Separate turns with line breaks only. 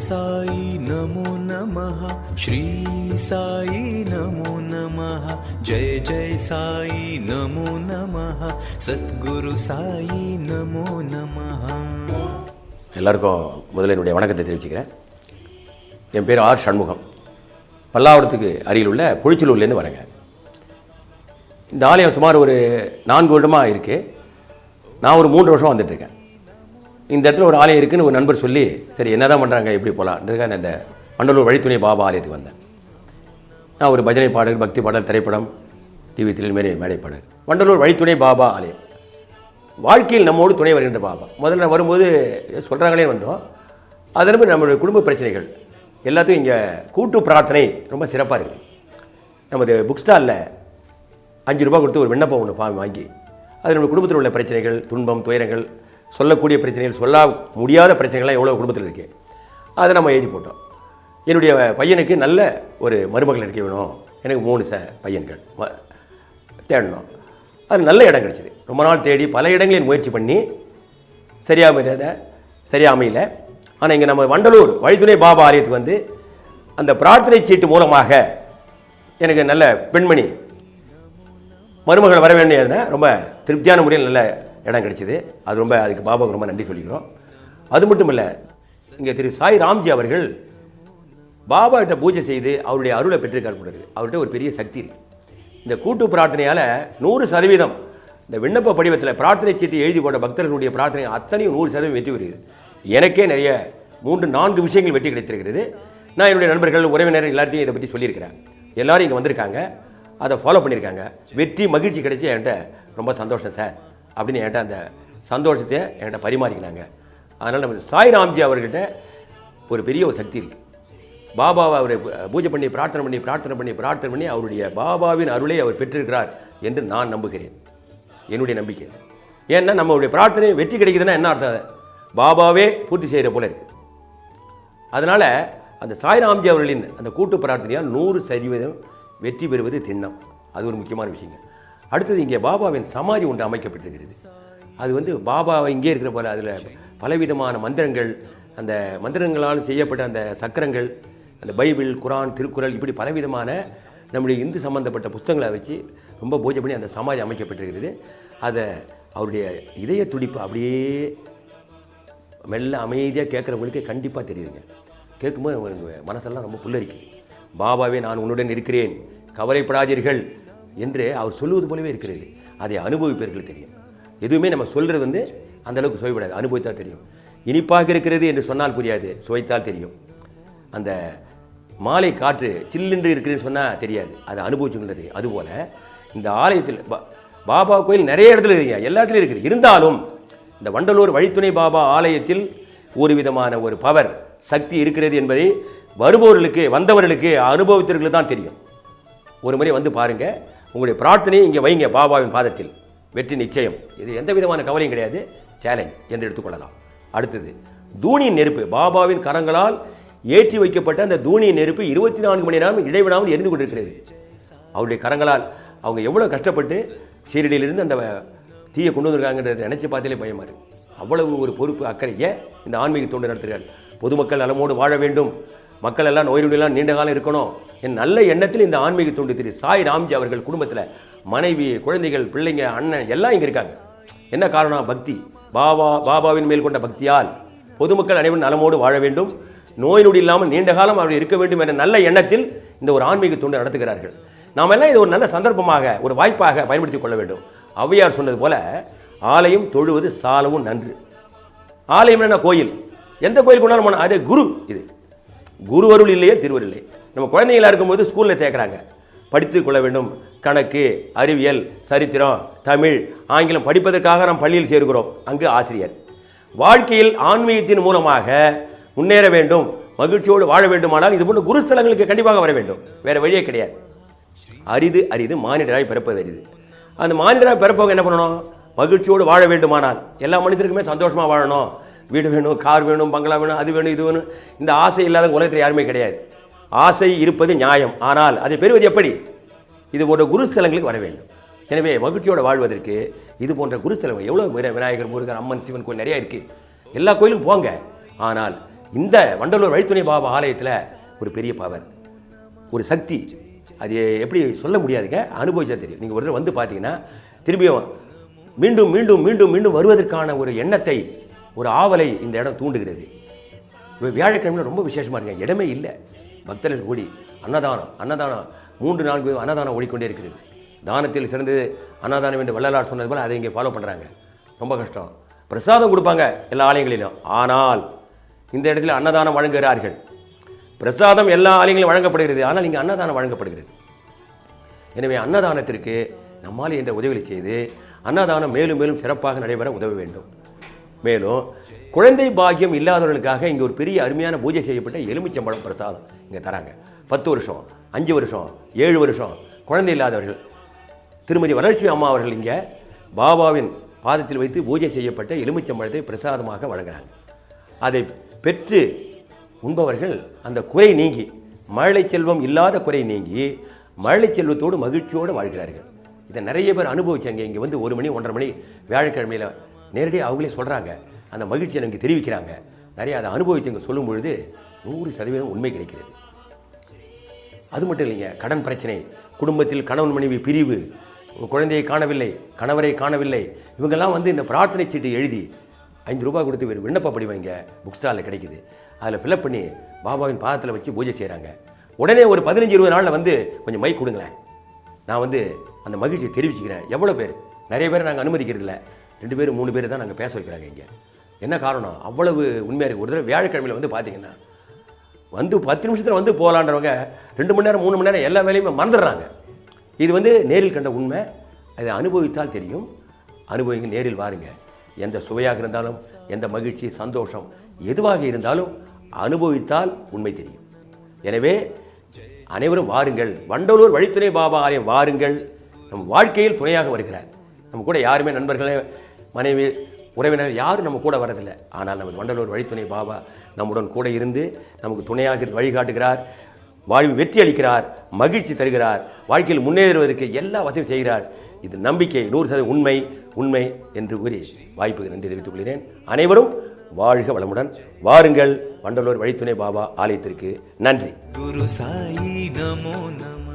साई नमो नमः श्री साई नमो नमः जय जय साई नमो नमः सद्गुरु साई नमो नमः
எல்லாருக்கும் முதல்ல என்னுடைய வணக்கத்தை தெரிவிச்சுக்கிறேன் என் பேர் ஆர் சண்முகம் பல்லாவரத்துக்கு அருகில் உள்ள புழிச்சலூர்லேருந்து வரேங்க இந்த ஆலயம் சுமார் ஒரு நான்கு வருடமாக இருக்குது நான் ஒரு மூன்று வருஷம் வந்துட்டுருக்கேன் இந்த இடத்துல ஒரு ஆலயம் இருக்குதுன்னு ஒரு நண்பர் சொல்லி சரி என்ன தான் பண்ணுறாங்க எப்படி போகலான்றதுக்காக நான் இந்த மண்டலூர் வழித்துணை பாபா ஆலயத்துக்கு வந்தேன். நான் ஒரு பஜனை பாடல் பக்தி பாடல் திரைப்படம் டிவி திரையில் மாரி மேடை பாடல். வண்டலூர் வழித்துணை பாபா ஆலயம். வாழ்க்கையில் நம்மோடு துணை வருகின்ற பாபா. முதல்ல நான் வரும்போது சொல்கிறாங்களே வந்தோம். அதன் நம்மளுடைய குடும்ப பிரச்சனைகள். எல்லாத்தையும் இங்கே கூட்டு பிரார்த்தனை ரொம்ப சிறப்பாக இருக்குது நமது புக் ஸ்டாலில் அஞ்சு ரூபா கொடுத்து ஒரு விண்ணப்பம் ஒன்று ஃபார்ம் வாங்கி அது நம்ம குடும்பத்தில் உள்ள பிரச்சனைகள் துன்பம் துயரங்கள் சொல்லக்கூடிய பிரச்சனைகள் சொல்ல முடியாத பிரச்சனைகள்லாம் எவ்வளோ குடும்பத்தில் இருக்குது அதை நம்ம எழுதி போட்டோம். என்னுடைய பையனுக்கு நல்ல ஒரு மருமகள் கிடைக்க வேணும். எனக்கு மூணு ச பையன்கள். தேடணும். அது நல்ல இடம் கிடச்சிது. ரொம்ப நாள் தேடி பல இடங்களில் முயற்சி பண்ணி சரியாக சரியாக அமையல. ஆனால் இங்கே நம்ம வண்டலூர் வழித்துணை பாபா ஆலயத்துக்கு வந்து அந்த பிரார்த்தனை சீட்டு மூலமாக எனக்கு நல்ல பெண்மணி மருமகள் வர வேண்டியதுன்னா ரொம்ப திருப்தியான முறையில் நல்ல இடம் கிடைச்சிது. அது ரொம்ப அதுக்கு பாபாவுக்கு ரொம்ப நன்றி சொல்லிக்கிறோம். அது மட்டும் இல்லை இங்கே திரு சாய் ராம்ஜி அவர்கள் பாபா பூஜை செய்து அவருடைய அருளை பெற்றிருக்கார் போல அவர்கிட்ட ஒரு பெரிய சக்தி இருக்குது இந்த கூட்டு பிரார்த்தனையால் நூறு சதவீதம் இந்த விண்ணப்ப படிவத்தில் பிரார்த்தனை சீட்டு எழுதி போட்ட பக்தர்களுடைய பிரார்த்தனை அத்தனையும் நூறு சதவீதம் வெற்றி வருகிறது எனக்கே நிறைய மூன்று நான்கு விஷயங்கள் வெற்றி கிடைத்திருக்கிறது. நான் என்னுடைய நண்பர்கள் உறவினர் எல்லார்ட்டையும் இதை பற்றி சொல்லியிருக்கிறேன். எல்லோரும் இங்கே வந்திருக்காங்க. அதை ஃபாலோ பண்ணியிருக்காங்க. வெற்றி மகிழ்ச்சி கிடைச்சி என்கிட்ட ரொம்ப சந்தோஷம் சார் அப்படின்னு என்கிட்ட அந்த சந்தோஷத்தை என்கிட்ட பரிமாறிக்கினாங்க. அதனால் நம்ம சாய் ராம்ஜி அவர்கிட்ட ஒரு பெரிய ஒரு சக்தி இருக்குது பாபாவை அவரை பூஜை பண்ணி பிரார்த்தனை பண்ணி பிரார்த்தனை பண்ணி பிரார்த்தனை பண்ணி அவருடைய பாபாவின் அருளை அவர் பெற்றிருக்கிறார் என்று நான் நம்புகிறேன். என்னுடைய நம்பிக்கை. ஏன்னா நம்மளுடைய பிரார்த்தனை வெற்றி கிடைக்குதுன்னா என்ன அர்த்தம் பாபாவே பூர்த்தி செய்கிற போல இருக்குது அதனால் அந்த சாய்ராம்ஜி அவர்களின் அந்த கூட்டு பிரார்த்தனையால் நூறு சதவீதம் வெற்றி பெறுவது திண்ணம். அது ஒரு முக்கியமான விஷயங்க. அடுத்தது இங்கே பாபாவின் சமாதி ஒன்று அமைக்கப்பட்டிருக்கிறது. அது வந்து பாபா இங்கே இருக்கிற போல் அதில் பலவிதமான மந்திரங்கள் அந்த மந்திரங்களால் செய்யப்பட்ட அந்த சக்கரங்கள் அந்த பைபிள் குரான் திருக்குறள் இப்படி பலவிதமான நம்முடைய இந்து சம்பந்தப்பட்ட புஸ்தகங்களை வச்சு ரொம்ப பூஜை பண்ணி அந்த சமாதி அமைக்கப்பட்டிருக்கிறது. அதை அவருடைய இதய துடிப்பு அப்படியே மெல்ல அமைதியாக கேட்குறவங்களுக்கு கண்டிப்பாக தெரியுதுங்க. கேட்கும்போது உங்களுக்கு மனசெல்லாம் ரொம்ப புல்லரிக்குது. பாபாவே நான் உன்னுடன் இருக்கிறேன். கவலைப்படாதீர்கள். என்று அவர் சொல்லுவது போலவே இருக்கிறது. அதை அனுபவிப்பவர்கள் தெரியும். எதுவுமே நம்ம சொல்கிறது வந்து அந்தளவுக்கு சுவைப்படாது அனுபவித்தால் தெரியும். இனிப்பாக இருக்கிறது என்று சொன்னால் புரியாது. சுவைத்தால் தெரியும். அந்த மாலை காற்று சில்லுன்று இருக்குதுன்னு சொன்னால் தெரியாது. அதை அனுபவிச்சுங்கிறது அதுபோல் இந்த ஆலயத்தில் பா- பாபா கோயில் நிறைய இடத்துல இருக்குங்க எல்லா இடத்துலையும் இருக்குது. இருந்தாலும் இந்த வண்டலூர் வழித்துணை பாபா ஆலயத்தில் ஒரு விதமான ஒரு பவர் சக்தி இருக்கிறது என்பதை வருபவர்களுக்கு வந்தவர்களுக்கு அனுபவித்தவர்களுக்கு தான் தெரியும். ஒரு முறை வந்து பாருங்கள் உங்களுடைய பிரார்த்தனையை இங்கே வைங்க பாபாவின் பாதத்தில். வெற்றி நிச்சயம். இது எந்த விதமான கவலையும் கிடையாது. சேலஞ்ச் என்று எடுத்துக்கொள்ளலாம். அடுத்தது தூணியின் நெருப்பு. பாபாவின் கரங்களால் ஏற்றி வைக்கப்பட்ட அந்த தூணியின் நெருப்பு இருபத்தி நான்கு மணி நேரம் இடைவிடாமல் எரிந்து கொண்டிருக்கிறது. அவருடைய கரங்களால் அவங்க எவ்வளோ கஷ்டப்பட்டு ஷீரடியிலிருந்து அந்த தீயை கொண்டு வந்திருக்காங்கன்றதை நினச்சி பார்த்தாலே பயமா இருக்கு அவ்வளவு ஒரு பொறுப்பு அக்கறையை இந்த ஆன்மீக தொண்டு நடத்துகிறார். பொதுமக்கள் நலமோடு வாழ வேண்டும். மக்கள் எல்லாம் நோய் நொடியெல்லாம் நீண்ட காலம் இருக்கணும். என் நல்ல எண்ணத்தில் இந்த ஆன்மீக தொண்டு திரு சாய் ராம்ஜி அவர்கள் குடும்பத்தில் மனைவி குழந்தைகள் பிள்ளைங்க அண்ணன் எல்லாம் இங்கே இருக்காங்க. என்ன காரணம் பக்தி. பாபா பாபாவின் மேல் கொண்ட பக்தியால் பொதுமக்கள் அனைவரும் நலமோடு வாழ வேண்டும். நோய் நொடி இல்லாமல் நீண்ட காலம் அவர் இருக்க வேண்டும் என்ற நல்ல எண்ணத்தில் இந்த ஒரு ஆன்மீக தொண்டு நடத்துகிறார்கள். நாம் எல்லாம் இது ஒரு நல்ல சந்தர்ப்பமாக ஒரு வாய்ப்பாக பயன்படுத்திக் கொள்ள வேண்டும். ஔவையார் சொன்னது போல ஆலயம் தொழுவது சாலவும் நன்று. ஆலயம் என்ன கோயில். எந்த கோயிலுக்கு கொண்டாலும் போனால் அது குரு இது. குரு அருள் இல்லையே திருவருள் இல்லை நம்ம குழந்தைங்களாக இருக்கும்போது ஸ்கூலில் சேர்க்குறாங்க படித்து கொள்ள வேண்டும். கணக்கு அறிவியல் சரித்திரம் தமிழ் ஆங்கிலம் படிப்பதற்காக நாம் பள்ளியில் சேர்க்கிறோம் அங்கு ஆசிரியர். வாழ்க்கையில் ஆன்மீகத்தின் மூலமாக முன்னேற வேண்டும். மகிழ்ச்சியோடு வாழ வேண்டுமானால் இது போன்ற குருஸ்தலங்களுக்கு கண்டிப்பாக வர வேண்டும். வேறு வழியே கிடையாது. அரிது அரிது மானிடராய் பிறப்பது அரிது. அந்த மானிடராய் பிறப்பவங்க என்ன பண்ணணும்? மகிழ்ச்சியோடு வாழ வேண்டுமானால். எல்லா மனிதருக்குமே சந்தோஷமாக வாழணும். வீடு வேணும் கார் வேணும் பங்களா வேணும் அது வேணும் இது வேணும். இந்த ஆசை இல்லாத உலகத்தில் யாருமே கிடையாது. ஆசை இருப்பது நியாயம். ஆனால் அதை பெறுவது எப்படி? இது போன்ற குருஸ்தலங்களுக்கு வர வேண்டும். எனவே மகிழ்ச்சியோடு வாழ்வதற்கு இது போன்ற குருஸ்தலங்கள் எவ்வளோ விநாயகர் முருகன் அம்மன் சிவன் கோயில் நிறையா இருக்குது எல்லா கோயிலுக்கும் போங்க. ஆனால் இந்த வண்டலூர் வழித்துணை பாபா ஆலயத்தில் ஒரு பெரிய பவர் ஒரு சக்தி. அது எப்படி சொல்ல முடியாதுங்க? அனுபவிச்சா தெரியும். நீங்கள் ஒரு தடவை வந்து பார்த்தீங்கன்னா திரும்பியும் மீண்டும் மீண்டும் மீண்டும் மீண்டும் வருவதற்கான ஒரு எண்ணத்தை ஒரு ஆவலை இந்த இடம் தூண்டுகிறது. வி- வியாழக்கிழமை ரொம்ப விசேஷமாக இருக்குங்க இடமே இல்லை. பக்தர்கள் கூடி அன்னதானம் அன்னதானம். மூன்று நான்கு அன்னதானம் ஓடிக்கொண்டே இருக்கிறது. தானத்தில் சிறந்தது அன்னதானம் என்று வள்ளலார் சொன்னது போல் அதை இங்கே ஃபாலோ பண்ணுறாங்க ரொம்ப கஷ்டம். பிரசாதம் கொடுப்பாங்க எல்லா ஆலயங்களிலும். ஆனால் இந்த இடத்துல அன்னதானம் வழங்குகிறார்கள். பிரசாதம் எல்லா ஆலயங்களும் வழங்கப்படுகிறது. ஆனால் இங்கே அன்னதானம் வழங்கப்படுகிறது. எனவே அன்னதானத்திற்கு நம்மால் என்ற உதவிகளை செய்து அன்னதானம் மேலும் மேலும் சிறப்பாக நடைபெற உதவ வேண்டும். மேலும் குழந்தை பாக்கியம் இல்லாதவர்களுக்காக இங்கே ஒரு பெரிய அருமையான பூஜை செய்யப்பட்ட எலுமிச்சம்பழம் பிரசாதம் இங்கே தராங்க. பத்து வருஷம் அஞ்சு வருஷம் ஏழு வருஷம் குழந்தை இல்லாதவர்கள். திருமதி வளர்ச்சி அம்மா அவர்கள் இங்கே பாபாவின் பாதத்தில் வைத்து பூஜை செய்யப்பட்ட எலுமிச்சம்பழத்தை பிரசாதமாக வழங்குறாங்க. அதை பெற்று உண்பவர்கள் அந்த குறை நீங்கி மழலை செல்வம் இல்லாத குறை நீங்கி மழலை செல்வத்தோடு மகிழ்ச்சியோடு வாழ்கிறார்கள். இதை நிறைய பேர் அனுபவிச்சாங்க. இங்கே வந்து ஒரு மணி ஒன்றரை மணி வியாழக்கிழமையில் நேரடியாக அவங்களே சொல்கிறாங்க அந்த மகிழ்ச்சியை நமக்கு தெரிவிக்கிறாங்க. நிறைய அதை அனுபவிச்சவங்க சொல்லும் பொழுது நூறு சதவீதம் உண்மை கிடைக்கிறது. அது மட்டும் இல்லைங்க கடன் பிரச்சனை குடும்பத்தில் கணவன் மனைவி பிரிவு குழந்தையை காணவில்லை கணவரை காணவில்லை இவங்கெல்லாம் வந்து இந்த பிரார்த்தனை சீட்டு எழுதி ஐந்து ரூபாய் கொடுத்து ஒரு விண்ணப்ப படிவம் புக் ஸ்டாலில் கிடைக்குது. அதில் ஃபில்அப் பண்ணி பாபாவின் பாதத்தில் வச்சு பூஜை செய்கிறாங்க உடனே ஒரு பதினஞ்சு இருபது நாளில் வந்து கொஞ்சம் மைக் கொடுங்களேன். நான் வந்து அந்த மகிழ்ச்சியை தெரிவிச்சுக்கிறேன். எவ்வளோ பேர்? நிறைய பேர் நாங்கள் அனுமதிக்கிறதில்ல. ரெண்டு பேர் மூணு பேர் தான் நாங்கள் பேச வைக்கிறாங்க இங்கே. என்ன காரணம்? அவ்வளவு உண்மையாக இருக்குது ஒரு தடவை வியாழக்கிழமையில் வந்து பார்த்தீங்கன்னா வந்து பத்து நிமிஷத்தில் வந்து போகலான்றவங்க ரெண்டு மணி நேரம் மூணு மணி நேரம் எல்லா வேலையுமே மறந்துடுறாங்க. இது வந்து நேரில் கண்ட உண்மை. அதை அனுபவித்தால் தெரியும். அனுபவிங்க நேரில் வாருங்க. எந்த சுவையாக இருந்தாலும் எந்த மகிழ்ச்சி சந்தோஷம் எதுவாக இருந்தாலும் அனுபவித்தால் உண்மை தெரியும். எனவே அனைவரும் வாருங்கள். வண்டலூர் வழித்துறை பாபா ஆலயம் வாருங்கள். நம் வாழ்க்கையில் துணையாக வருகிறார். நம்ம கூட யாருமே நண்பர்களே மனைவி உறவினர் யாரும் நம்ம கூட வரதில்லை ஆனால் நமது மண்டலூர் வழித்துணை பாபா நம்முடன் கூட இருந்து நமக்கு துணையாக வழிகாட்டுகிறார் வாழ்வு வெற்றி அளிக்கிறார் மகிழ்ச்சி தருகிறார் வாழ்க்கையில் முன்னேறுவதற்கு எல்லா வசதியும் செய்கிறார். இது நம்பிக்கை நூறு சதவீதம் உண்மை உண்மை என்று கூறி வாய்ப்புக்கு நன்றி தெரிவித்துக் கொள்கிறேன். அனைவரும் வாழ்க வளமுடன் வாருங்கள். வண்டலூர் வழித்துணை பாபா ஆலயத்திற்கு நன்றி.
குரு சாயி நமோ நம.